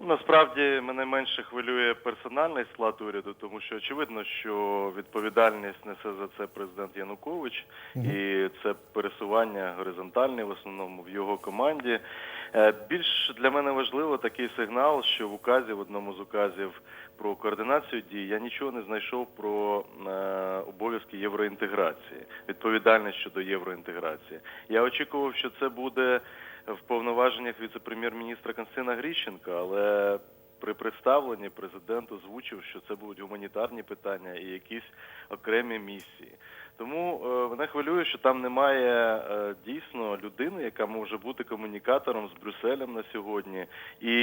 Насправді мене менше хвилює персональний склад уряду, тому що очевидно, що відповідальність несе за це президент Янукович, і це пересування горизонтальне в основному в його команді. Е, Більш для мене важливо такий сигнал, що в указі, в одному з указів про координацію дій, я нічого не знайшов про е, обов'язки євроінтеграції, відповідальність щодо євроінтеграції. Я очікував, що це буде в повноваженнях віце-прем'єр-міністра Константина Гріщенка, але при представленні президент озвучив, що це будуть гуманітарні питання і якісь окремі місії. Тому е, мене хвилює, що там немає е, дійсно людини, яка може бути комунікатором з Брюсселем на сьогодні. І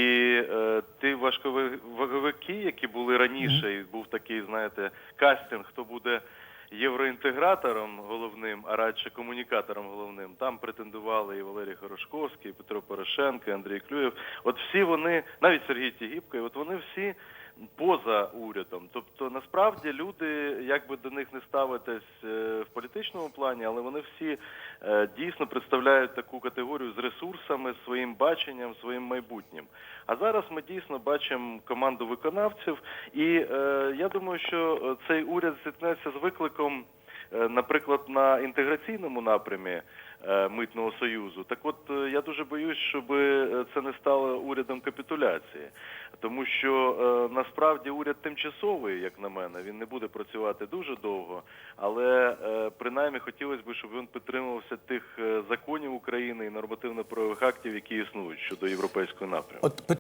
е, ті важковики, які були раніше, і був такий, знаєте, кастинг, хто буде євроінтегратором головним, а радше комунікатором головним. Там претендували і Валерій Хорошковський, і Петро Порошенко, і Андрій Клюєв. От всі вони, навіть Сергій Тігіпко, і от вони всі поза урядом. Тобто, насправді люди, як би до них не ставитись е, в політичному плані, але вони всі е, дійсно представляють таку категорію з ресурсами, своїм баченням, своїм майбутнім. А зараз ми дійсно бачимо команду виконавців, і е, я думаю, що цей уряд зіткнеться з викликом. Е, Наприклад, на інтеграційному напрямі е, митного союзу, так от е, я дуже боюсь, щоб це не стало урядом капітуляції, тому що насправді уряд тимчасовий, як на мене, він не буде працювати дуже довго, але принаймні хотілося б, щоб він підтримувався тих законів України і нормативно-правових актів, які існують щодо європейського напрямку.